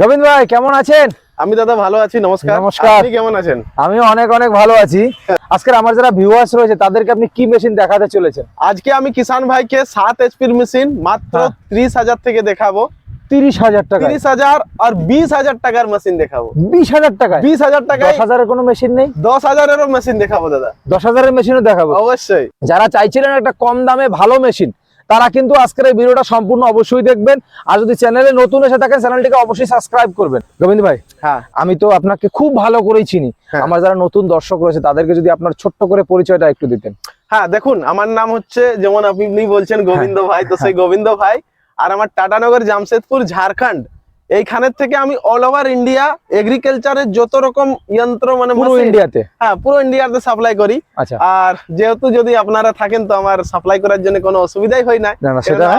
গোবিন্দ ভাই কেমন আছেন? আমি দাদা ভালো আছি নমস্কার। নমস্কার। আপনি কেমন আছেন? আমি অনেক অনেক ভালো আছি। আজকের আমার যারা ভিউয়ার্স রয়েছে তাদেরকে আপনি কি মেশিন দেখাতে চলেছেন? আজকে আমি কিষান ভাইকে সাত এইচপির মেশিন মাত্র হ্যাঁ। ত্রিশ হাজার থেকে দেখাবো। তিরিশ হাজার টাকা তিরিশ হাজার আর বিশ হাজার টাকার মেশিন দেখাবো। বিশ হাজার টাকায়? বিশ হাজার দশ হাজারের কোনো মেশিন নেই? দশ হাজারেরও মেশিন দেখাবো দাদা। দশ হাজারের মেশিনও দেখাবো। অবশ্যই। যারা চাইছিলেন একটা কম দামে ভালো মেশিন তারা কিন্তু আজকের এই ভিডিওটা সম্পূর্ণ অবশ্যই দেখবেন। আর যদি চ্যানেলে নতুন এসে থাকেন চ্যানেলটিকে অবশ্যই সাবস্ক্রাইব করবেন। গোবিন্দ ভাই হ্যাঁ। আমি তো আপনাকে খুব ভালো করেই চিনি। হ্যাঁ। আমার যারা নতুন দর্শক রয়েছে তাদেরকে যদি আপনার ছোট্ট করে পরিচয়টা একটু দিতেন। হ্যাঁ দেখুন আমার নাম হচ্ছে যেমন আপনি বলছেন গোবিন্দ ভাই তো সেই গোবিন্দ ভাই। আর আমার টাটানগর জামশেদপুর ঝাড়খণ্ড। এইখানের থেকে আমি অল ওভার ইন্ডিয়া এগ্রিকালচারের যত রকম যন্ত্র মানে পুরো ইন্ডিয়াতে হ্যাঁ পুরো ইন্ডিয়াতে সাপ্লাই করি। আচ্ছা। আর যেহেতু যদি আপনারা থাকেন তো আমার সাপ্লাই করার জন্য কোনো অসুবিধাই হয় না।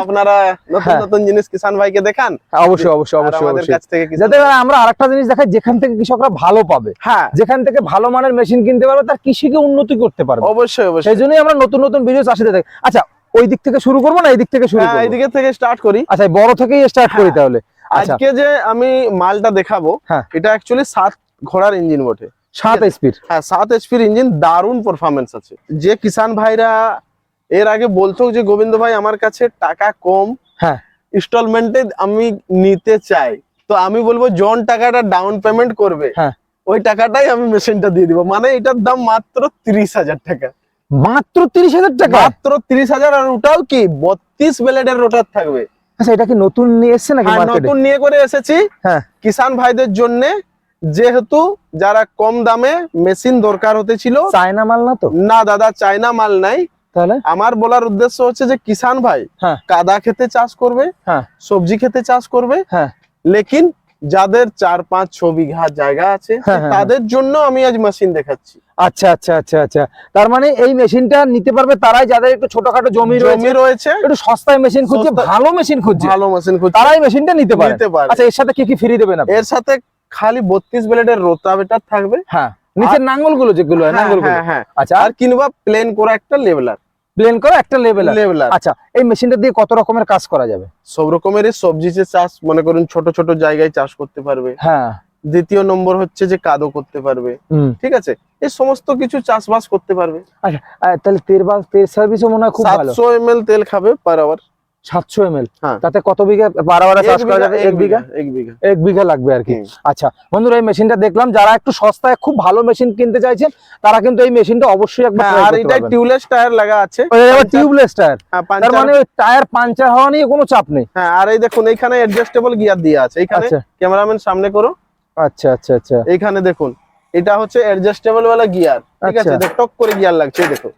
আপনারা নতুন হ্যাঁ। নতুন জিনিস কিষান ভাইকে দেখান। হ্যাঁ, অবশ্যই অবশ্যই অবশ্যই আমাদের কাছ থেকে যাতে আমরা আরেকটা জিনিস দেখাই যেখান থেকে কৃষকরা ভালো পাবে। হ্যাঁ। যেখান থেকে ভালো মানের মেশিন কিনতে পারবে তার কৃষিকে উন্নতি করতে পারবে। অবশ্যই অবশ্যই। সেই জন্যই আমরা নতুন নতুন ভিডিও চাষিতে দেখি আচ্ছা ওই দিক থেকে শুরু করব না এই দিক থেকে শুরু হ্যাঁ করব? এইদিকে থেকে স্টার্ট করি। আচ্ছা বড় থেকেই স্টার্ট করি। তাহলে। আজকে যে আমি মালটা দেখাবো হ্যাঁ। এটা অ্যাকচুয়ালি সাত ঘোড়ার ইঞ্জিন বটে। সাত স্পিড হ্যাঁ সাত এইচপির ইঞ্জিন দারুণ পারফরমেন্স আছে। যে কিষান ভাইরা এর আগে বলতো যে গোবিন্দ ভাই আমার কাছে টাকা কম হ্যাঁ। ইনস্টলমেন্টে আমি নিতে চাই। তো আমি বলব জন টাকাটা ডাউন পেমেন্ট করবে হ্যাঁ। ওই টাকাটাই আমি মেশিনটা দিয়ে দিব। মানে এটার দাম মাত্র তিরিশ হাজার টাকা। মাত্র তিরিশ হাজার টাকা? মাত্র তিরিশ হাজার আর ওটাও কি বত্রিশ ব্লেডের রোটার থাকবে। আচ্ছা এটা কি নতুন নিয়ে এসেছে নাকি হ্যাঁ মার্কেটে নতুন নিয়ে করে এসেছি হ্যাঁ। কিষান ভাইদের জন্য যেহেতু যারা কম দামে মেশিন দরকার হতে ছিল চায়না মাল না তো না দাদা চায়না মাল নাই তাহলে আমার বলার উদ্দেশ্য হচ্ছে যে কিষান ভাই হ্যাঁ। কাদা খেতে চাষ করবে হ্যাঁ। সবজি খেতে চাষ করবে হ্যাঁ। লেকিন যাদের চার পাঁচ ছ বিঘা জায়গা আছে হ্যাঁ, হ্যাঁ, তাদের জন্য আমি আজ মেশিন দেখাচ্ছি। আচ্ছা আচ্ছা আচ্ছা আচ্ছা। তার মানে এই মেশিনটা নিতে পারবে তারাই যাদের একটু ছোটখাটো জমি রয়েছে জমি রয়েছে একটু সস্তায় মেশিন খুঁজছে ভালো মেশিন খুঁজছে। ভালো মেশিন খুঁজছে। তারাই মেশিনটা নিতে পারে। নিতে পারে। আচ্ছা এর সাথে কি কি ফ্রি দেবেন আপনি? এর সাথে খালি বত্রিশ ব্লেডের রোটাভেটার থাকবে। হ্যাঁ নিচের নাঙ্গলগুলো যেগুলো হয় হ্যাঁ, নাঙ্গলগুলো। হ্যাঁ হ্যাঁ। আচ্ছা। আর কিংবা প্লেন করা একটা লেভেলার। প্লেন করে একটা লেভেল লেভেল আচ্ছা এই মেশিনটা দিয়ে কত রকমের কাজ করা যাবে? সব রকমের সবজি চাষ মনে করুন ছোট ছোট জায়গায় চাষ করতে পারবে। হ্যাঁ। দ্বিতীয় নম্বর হচ্ছে যে কাদো করতে পারবে। ঠিক আছে? এই সমস্ত কিছু চাষবাস করতে পারবে। আচ্ছা তাহলে তেল বা তেল সার্ভিসও মনে হয় খুব ভালো। সাতশো এম তেল খাবে পার আওয়ার সাতশো এম হ্যাঁ। তাতে কত বিঘা? বারবার চাষ করা যাবে এক বিঘা? এক বিঘা। এক বিঘা লাগবে আর কি। আচ্ছা বন্ধুরা এই মেশিনটা দেখলাম। যারা একটু সস্তায় খুব ভালো মেশিন কিনতে চাইছেন তারা কিন্তু এই মেশিনটা অবশ্যই একবার হ্যাঁ, আর এটা টিউবলেস টায়ার লাগা আছে। টিউবলেস টায়ার হ্যাঁ, তার মানে ওই টায়ার পাঞ্চার হওয়া নিয়ে কোনো চাপ নেই। হ্যাঁ আর এই দেখুন এইখানে অ্যাডজাস্টেবল গিয়ার দিয়ে আছে। এইখানে আচ্ছা। ক্যামেরাম্যান সামনে করো। আচ্ছা আচ্ছা আচ্ছা। এইখানে দেখুন এটা হচ্ছে অ্যাডজাস্টেবল ওয়ালা গিয়ার ঠিক আছে আচ্ছা। টক করে গিয়ার লাগছে দেখো।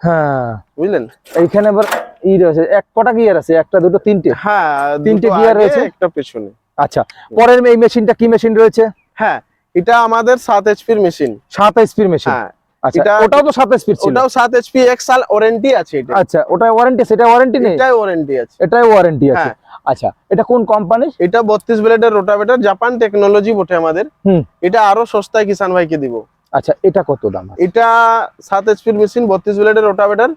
হ্যাঁ। বুঝলেন? এইখানে আবার ই রয়েছে এক কটা গিয়ার আছে একটা দুটো তিনটে? হ্যাঁ তিনটে দুটো রয়েছে? একটা পেছনে। আচ্ছা পরের এই মেশিনটা কি মেশিন রয়েছে? হ্যাঁ এটা আমাদের সাত এইচপির মেশিন সাত এসপির মেশিন হ্যাঁ আচ্ছা ওটাও তো সাত এসপির ছিল। ওটাও সাত এইচপি এক সাল ওয়ারেন্টি আছে এটা। আচ্ছা ওটা ওয়ারেন্টি সেটা ওয়ারেন্টি নেই? এটাই ওয়ারেন্টি আছে। এটাই ওয়ারেন্টি আছে। আচ্ছা এটা কোন কোম্পানির এটা বত্রিশ ব্লেডের রোটাভেটার জাপান টেকনোলজি বটে আমাদের। হুম। এটা আরও সস্তায় কিষান ভাইকে দিব। আচ্ছা এটা কত দাম এটা সাত এইচপির মেশিন বত্রিশ ব্লেডের রোটাভেটার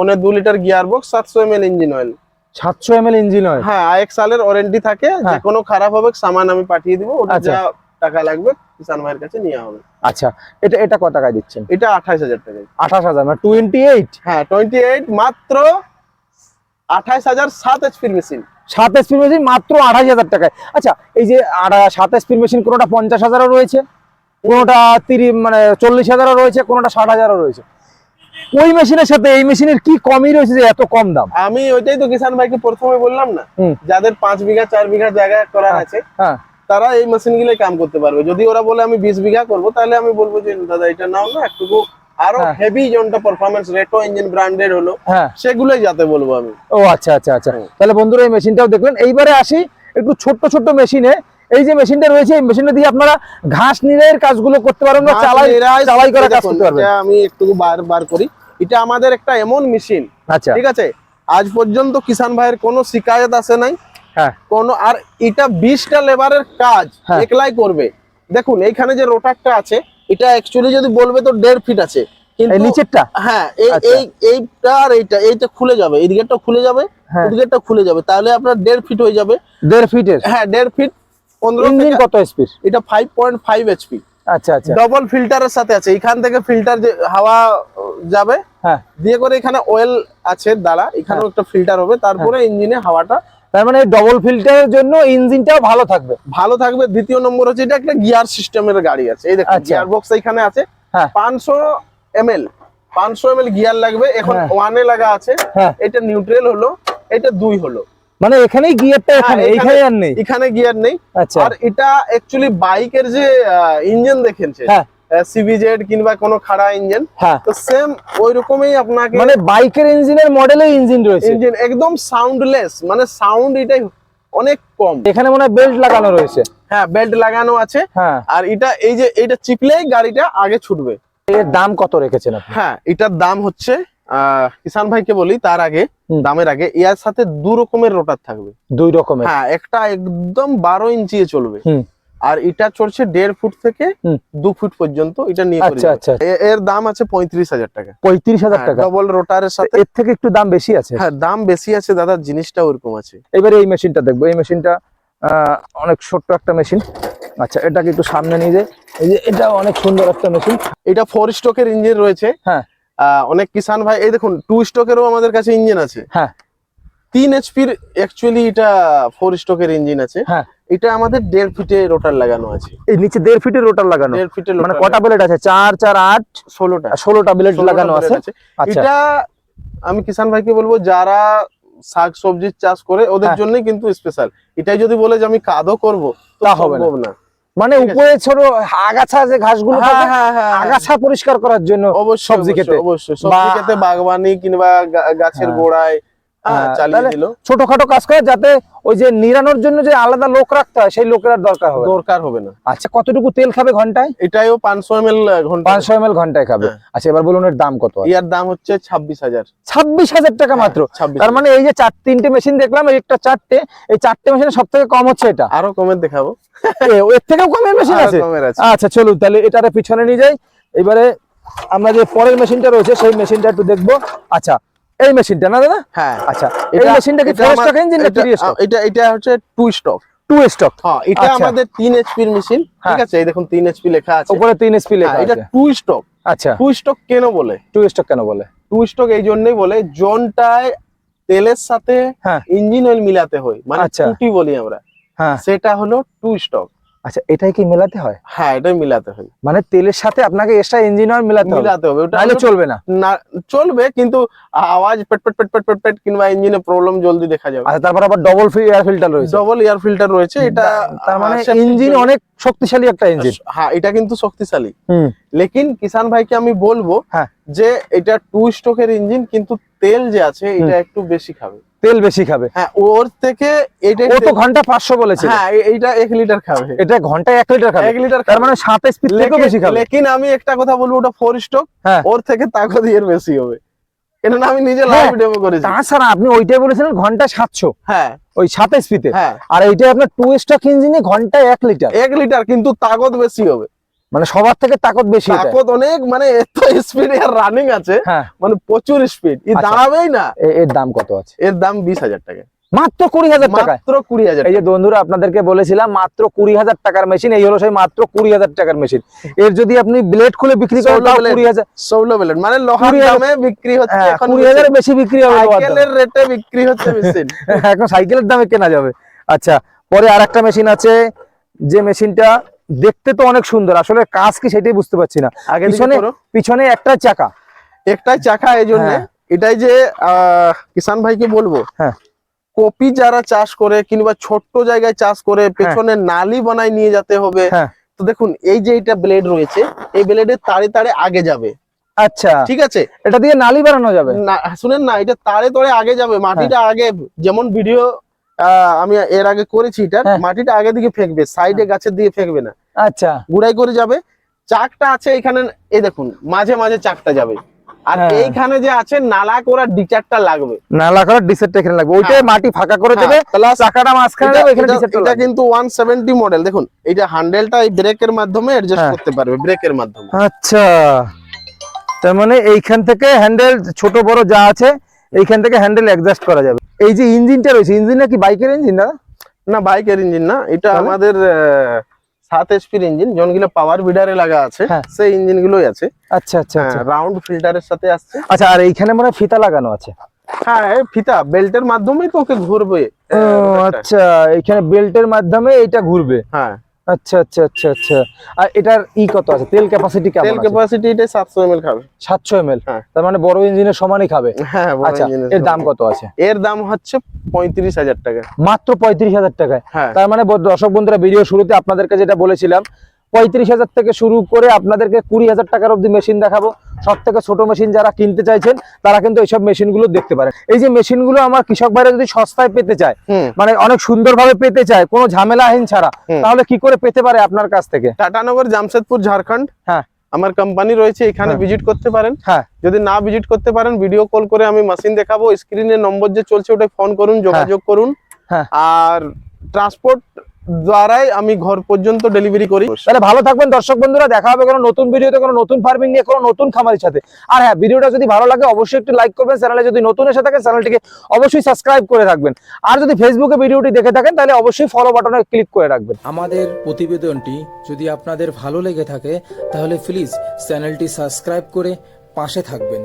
পনেরো দু লিটার গিয়ার বক্স সাতশো এম এল ইঞ্জিন অয়েল সাতশো এম এল ইঞ্জিন হয় হ্যাঁ এক সালের ওয়ারেন্টি থাকে যে হ্যাঁ। কোনো খারাপ হবে সামান আমি পাঠিয়ে দিব ওটা আচ্ছা। যা টাকা লাগবে কিষান ভাইয়ের কাছে নিয়ে হবে। আচ্ছা এটা এটা কত টাকায় দিচ্ছেন? এটা আঠাইশ হাজার টাকা আঠাশ হাজার মানে টোয়েন্টি এইট হ্যাঁ টোয়েন্টি এইট মাত্র আঠাইশ হাজার সাত এইচপির মেশিন সাত এসপির মেশিন মাত্র আঠাশ হাজার টাকায়। আচ্ছা এই যে সাত এসপির মেশিন কোনোটা পঞ্চাশ হাজারও রয়েছে? কোনোটা তিরিশ মানে চল্লিশ হাজারও রয়েছে কোনোটা ষাট হাজারও রয়েছে? ওই মেশিনের সাথে এই মেশিনের কি কমই রয়েছে যে এত কম দাম? আমি ওইটাই তো কিষান ভাইকে প্রথমে বললাম না। যাদের পাঁচ বিঘা চার বিঘা জায়গা করার হ্যাঁ। আছে হ্যাঁ। তারা এই মেশিনগুলো কাম করতে পারবে। যদি ওরা বলে আমি বিশ বিঘা করব তাহলে আমি বলব যে দাদা এটা নাও না একটু আরও। হেভি যেটা পারফরমেন্স রেটো ইঞ্জিন ব্র্যান্ডেড হলো হ্যাঁ। সেগুলোই যাতে বলব আমি। ও আচ্ছা আচ্ছা আচ্ছা। তাহলে বন্ধুরা এই মেশিনটাও দেখলেন। এইবারে আসি একটু ছোট্ট ছোট্ট মেশিনে। এই যে মেশিনটা রয়েছে এই মেশিনটা দিয়ে আপনারা ঘাস নিরাইয়ের কাজগুলো করতে পারবেন না চালাই চালাই করা কাজ করতে পারবেন। আমি একটু বার বার করি। এটা আমাদের একটা এমন মেশিন আচ্ছা। ঠিক আছে? আজ পর্যন্ত কিষান ভাইয়ের কোনো শিকায়ত আসে নাই। হ্যাঁ। কোনো আর এটা বিশটা লেবারের কাজ হ্যাঁ। একলাই করবে। দেখুন এইখানে যে রোটারটা আছে এটা অ্যাকচুয়ালি যদি বলবে তো দেড় ফিট আছে। কিন্তু এই নিচেরটা? হ্যাঁ এই আচ্ছা। এই এইটা আর এইটা এইটা খুলে যাবে এই দিকেরটা খুলে যাবে হ্যাঁ। ওদিকেরটা খুলে যাবে। তাহলে আপনার দেড় ফিট হয়ে যাবে। দেড় ফিটের হ্যাঁ দেড় ফিট ইঞ্জিন কত স্পিড এটা ফাইভ পয়েন্ট ফাইভ এইচপি আচ্ছা আচ্ছা। ডবল ফিল্টারের সাথে আছে। এখান থেকে ফিল্টার যে হাওয়া যাবে হ্যাঁ। দিয়ে করে এখানে অয়েল আছে দ্বারা এখানেও একটা ফিল্টার হবে তারপরে ইঞ্জিনে হাওয়াটা তার মানে ডবল ফিল্টারের জন্য ইঞ্জিনটাও ভালো থাকবে। ভালো থাকবে। দ্বিতীয় নম্বর হচ্ছে এটা একটা গিয়ার সিস্টেমের গাড়ি আছে। এই আচ্ছা। গিয়ার বক্স এখানে আছে। হ্যাঁ। পাঁচশো এমএল পাঁচশো এমএল গিয়ার লাগবে। এখন হ্যাঁ। ওয়ানে লাগা আছে। হ্যাঁ। এটা নিউট্রাল হলো এটা দুই হলো। মানে এখানেই গিয়ারটা এখানে হ্যাঁ, এখানে আর নেই? এখানে গিয়ার নেই। আচ্ছা। আর এটা অ্যাকচুয়ালি বাইকের যে ইঞ্জিন দেখেছে হ্যাঁ। সিবিজেড কিংবা কোনো খাড়া ইঞ্জিন তো সেম ওই রকমই আপনাকে মানে বাইকের ইঞ্জিনের মডেলে ইঞ্জিন রয়েছে। ইঞ্জিন একদম সাউন্ডলেস মানে সাউন্ড এটাই অনেক কম। এখানে মনে হয় বেল্ট লাগানো রয়েছে। হ্যাঁ বেল্ট লাগানো আছে। হ্যাঁ। আর এটা এই যে এটা চিপলেই গাড়িটা আগে ছুটবে। এর দাম কত রেখেছেন হ্যাঁ এটার দাম হচ্ছে কিষান ভাইকে বলি তার আগে দামের আগে ইয়ার সাথে দু রকমের রোটার থাকবে। দুই রকমের। হ্যাঁ একটা একদম বারো ইঞ্চি চলবে। আর এটা চলছে দেড় ফুট থেকে দু ফুট পর্যন্ত এটা নিয়ে আচ্ছা আচ্ছা এর দাম আছে পঁয়ত্রিশ হাজার টাকা। পঁয়ত্রিশ হাজার টাকা। ডবল রোটারের সাথে এর থেকে একটু দাম বেশি আছে? হ্যাঁ দাম বেশি আছে দাদা জিনিসটা ওরকম আছে। এবারে এই মেশিনটা দেখব। এই মেশিনটা আহ, অনেক ছোট্ট একটা মেশিন। আচ্ছা এটাকে একটু সামনে নিয়ে যাই। এই যে এটা অনেক সুন্দর একটা মেশিন। এটা ফোর স্টকের ইঞ্জিন রয়েছে। হ্যাঁ। অনেক কিষান ভাই এই দেখুন টু স্টকেরও আমাদের কাছে ইঞ্জিন আছে। হ্যাঁ। তিন এইচপির অ্যাকচুয়ালি এটা ফোর স্টকের ইঞ্জিন আছে। হ্যাঁ। এটা আমাদের দেড় ফিটে রোটার লাগানো আছে। এই নিচে দেড় ফিটের রোটার লাগানো। দেড় ফিটে মানে কটা ব্লেড আছে? চার চার আট ষোলোটা। ষোলোটা ব্লেড লাগানো আছে? আচ্ছা। এটা আমি কিষান ভাইকে বলব যারা শাক সবজির চাষ করে ওদের হ্যাঁ। জন্য কিন্তু স্পেশাল এটাই যদি বলে যে আমি কাদও করব তা হবে না। মানে উপরে ছোট আগাছা যে ঘাসগুলো হ্যাঁ, হ্যাঁ, হ্যাঁ। আগাছা পরিষ্কার করার জন্য সবজি খেতে। অবশ্যই সবজি খেতে বাগবানি কিংবা গাছের। গোড়ায় ছোটখাটো কাজ করে যাতে ওই যে নিরানোর জন্য যে আলাদা লোক রাখতে হয় সেই লোকের আর দরকার হবে দরকার হবে না। আচ্ছা কতটুকু তেল খাবে ঘন্টায়? এটাইও পাঁচশো এম এল ঘণ্টা পাঁচশো এম ঘন্টায় খাবে। হ্যাঁ। আচ্ছা এবার বলুন এর দাম কত ইয়ার দাম হচ্ছে ছাব্বিশ হাজার। ছাব্বিশ হাজার টাকা মাত্র। ছাব্বিশ তার মানে এই যে চার তিনটে মেশিন দেখলাম এই একটা চারটে এই চারটে মেশিনে সব থেকে কম হচ্ছে এটা। আরও কমের দেখাবো। এর থেকেও কমের মেশিন আছে। আচ্ছা চলুন তাহলে এটারে পিছনে নিয়ে যাই। এবারে আমরা যে পরের মেশিনটা রয়েছে সেই মেশিনটা একটু দেখব। আচ্ছা এই মেশিনটা না দাদা? হ্যাঁ। আচ্ছা এই এটা- মেশিনটা কি এটা ফোর স্টক ইঞ্জিন না থ্রি স্টক এটা এটা হচ্ছে টু স্টক টু স্টক হ্যাঁ এটা আচ্ছা। আমাদের তিন এইচপির মেশিন ঠিক হ্যাঁ। আছে? এই দেখুন তিন এইচপি লেখা আছে। উপরে তিন এইচপি লেখা হ্যাঁ, এটা আছে। টু স্টক আচ্ছা। টু স্টক কেন বলে? টু স্টক কেন বলে? টু স্টক এই জন্যই বলে জোনটায় তেলের সাথে হ্যাঁ। ইঞ্জিন অয়েল মিলাতে হয়। মানে আচ্ছা। টুটি বলি আমরা। হ্যাঁ। সেটা হলো টু স্টক আচ্ছা এটাই কি মেলাতে হয়? হ্যাঁ এটা মিলাতে হয়। মানে তেলের সাথে আপনাকে এক্সট্রা ইঞ্জিন অয়েল মেলাতে মিলাতে হবে ওটা তাহলে চলবে না। না চলবে কিন্তু আওয়াজ পেট পেট পেট পেট পেট পেট কিংবা ইঞ্জিনে প্রবলেম জলদি দেখা যাবে। আচ্ছা তারপর আবার ডবল এয়ার ফিল্টার রয়েছে। ডবল এয়ার ফিল্টার রয়েছে এটা তার মানে ইঞ্জিন অনেক শক্তিশালী একটা ইঞ্জিন হ্যাঁ এটা কিন্তু শক্তিশালী। লেকিন কিষান ভাইকে আমি বলব হ্যাঁ। যে এটা টু স্ট্রোকের ইঞ্জিন কিন্তু তেল যে আছে এটা একটু বেশি খাবে। তেল বেশি খাবে। হ্যাঁ ওর থেকে এটা ও তো ঘণ্টা পাঁচশো বলেছে হ্যাঁ এইটা লিটার খাবে। এটা ঘন্টায় লিটার খাবে। লিটার তার মানে সাত স্পিড থেকেও বেশি খাবে। লেকিন আমি একটা কথা বলব ওটা ফোর স্টক হ্যাঁ। ওর থেকে তাকত এর বেশি হবে। কেননা আমি নিজে হ্যাঁ। লাইভ ডেমো করেছি। তাছাড়া আপনি ওইটাই বলেছিলেন ঘন্টায় সাতশো। হ্যাঁ। ওই সাত স্পিডে হ্যাঁ। আর এইটা আপনার টু স্টক ইঞ্জিনে ঘন্টায় এক লিটার এক লিটার কিন্তু তাকত বেশি হবে। মানে সবার থেকে তাকত বেশি তাকত অনেক মানে এত স্পিড এর রানিং আছে হ্যাঁ। মানে প্রচুর স্পিড ই আচ্ছা। দাঁড়াবেই না। এর দাম কত আছে? এর দাম বিশ হাজার টাকা। মাত্র কুড়ি হাজার টাকায়? মাত্র কুড়ি হাজার এই যে বন্ধুরা আপনাদেরকে বলেছিলাম মাত্র কুড়ি হাজার টাকার মেশিন এই হলো সেই মাত্র কুড়ি হাজার টাকার মেশিন এর যদি আপনি ব্লেড খুলে বিক্রি করেন কুড়ি হাজার ষোলো বেলেট মানে লোহার দামে বিক্রি হচ্ছে হ্যাঁ এখন কুড়ি হাজারের বেশি বিক্রি হবে সাইকেলের রেটে বিক্রি হচ্ছে মেশিন এখন সাইকেলের দামে কেনা যাবে। আচ্ছা পরে আর একটা মেশিন আছে যে মেশিনটা দেখতে তো অনেক সুন্দর। আসলে কাজ কি সেটাই বুঝতে পারছি না। পিছনে। পিছনে একটা চাকা। একটাই চাকা এই জন্য হ্যাঁ। এটাই যে কিষান ভাইকে বলব হ্যাঁ। কপি যারা চাষ করে কিংবা ছোট্ট জায়গায় চাষ করে পেছনে নালি বানায় নিয়ে যেতে হবে। হ্যাঁ। তো দেখুন এই যে এটা ব্লেড রয়েছে এই ব্লেডের তাড়ে তাড়ে আগে যাবে। আচ্ছা। ঠিক আছে? এটা দিয়ে নালি বানানো যাবে? না শুনেন না এটা তারে তাড়ে আগে যাবে মাটিটা হ্যাঁ। আগে যেমন ভিডিও আমি এর আগে করেছি এটা হ্যাঁ। মাটিটা আগে দিকে ফেকবে সাইডে গাছের দিকে ফেকবে না। আচ্ছা। গুড়াই করে যাবে। চাকটা আছে এখানে এই দেখুন মাঝে মাঝে চাকটা যাবে। আর হ্যাঁ। এইখানে যে আছে নালা করা ডিচারটা লাগবে। নালা করার ডিসেটটা এখানে লাগবে। ওইটাই হ্যাঁ। মাটি ফাঁকা করে দেবে হ্যাঁ, চাকাটা মাঝখানে দেবে এখানে ডিসেটটা এটা কিন্তু ওয়ান সেভেন্টি মডেল দেখুন এটা হ্যান্ডেলটা এই ব্রেকের মাধ্যমে অ্যাডজাস্ট হ্যাঁ। করতে পারবে ব্রেকের মাধ্যমে। আচ্ছা। তার মানে এইখান থেকে হ্যান্ডেল ছোট বড় যা আছে এইখান থেকে হ্যান্ডেল অ্যাডজাস্ট করা যাবে। এই যে ইঞ্জিনটা রয়েছে ইঞ্জিনটা কি বাইকের ইঞ্জিন না না বাইকের ইঞ্জিন না এটা আমাদের সাত এসপির ইঞ্জিন যেগুলো পাওয়ার বিডারে লাগা আছে হ্যাঁ। সেই ইঞ্জিন গুলোই আছে। আচ্ছা আচ্ছা আচ্ছা। রাউন্ড ফিল্টারের সাথে আসছে। আচ্ছা আর এইখানে মনে হয় ফিতা লাগানো আছে। হ্যাঁ ফিতা বেল্টের মাধ্যমেই তো ওকে ঘুরবে। রোটারটা। আচ্ছা এখানে বেল্টের মাধ্যমে এটা ঘুরবে। হ্যাঁ। আচ্ছা আচ্ছা আচ্ছা আচ্ছা। আর এটার ই কত আছে? তেল ক্যাপাসিটি কেমন তেল ক্যাপাসিটি এটা সাতশো এমএল খাবে। সাতশো ml? হ্যাঁ। তার মানে বড় ইঞ্জিনের সমানই খাবে? হ্যাঁ আচ্ছা এর দাম কত আছে? এর দাম হচ্ছে পঁয়ত্রিশ হাজার টাকা। মাত্র পঁয়ত্রিশ হাজার টাকায়। হ্যাঁ। তার মানে দর্শক বন্ধুরা ভিডিও শুরুতে আপনাদেরকে যেটা বলেছিলাম পঁয়ত্রিশ হাজার থেকে শুরু করে আপনাদেরকে কুড়ি হাজার টাকার অব্দি মেশিন দেখাবো। সব থেকে ছোট মেশিন যারা কিনতে চাইছেন তারা কিন্তু এইসব মেশিনগুলো দেখতে পারেন। এই যে মেশিনগুলো আমার কৃষক ভাইরা যদি সস্তায় পেতে চায় মানে অনেক সুন্দরভাবে পেতে চায় কোনো ঝামেলাহীন ছাড়া তাহলে কি করে পেতে পারে আপনার কাছ থেকে? টাটানগর জামশেদপুর ঝাড়খণ্ড। হ্যাঁ। আমার কোম্পানি রয়েছে এখানে হ্যাঁ। ভিজিট করতে পারেন। হ্যাঁ। যদি না ভিজিট করতে পারেন ভিডিও কল করে আমি মেশিন দেখাবো। স্ক্রিনে নম্বর যে চলছে ওটা ফোন করুন যোগাযোগ করুন। হ্যাঁ। আর ট্রান্সপোর্ট দ্বারাই আমি ঘর পর্যন্ত ডেলিভারি করি। তাহলে ভালো থাকবেন দর্শক বন্ধুরা দেখা হবে কোনো নতুন ভিডিওতে কোনো নতুন ফার্মিং নিয়ে কোনো নতুন খামারের সাথে। আর হ্যাঁ ভিডিওটা যদি ভালো লাগে অবশ্যই একটু লাইক করবেন। চ্যানেলে যদি নতুন এসে থাকেন চ্যানেলটিকে অবশ্যই সাবস্ক্রাইব করে রাখবেন। আর যদি ফেসবুকে ভিডিওটি দেখে থাকেন তাহলে অবশ্যই ফলো বাটনে ক্লিক করে রাখবেন। আমাদের প্রতিবেদনটি যদি আপনাদের ভালো লেগে থাকে তাহলে প্লিজ চ্যানেলটি সাবস্ক্রাইব করে পাশে থাকবেন।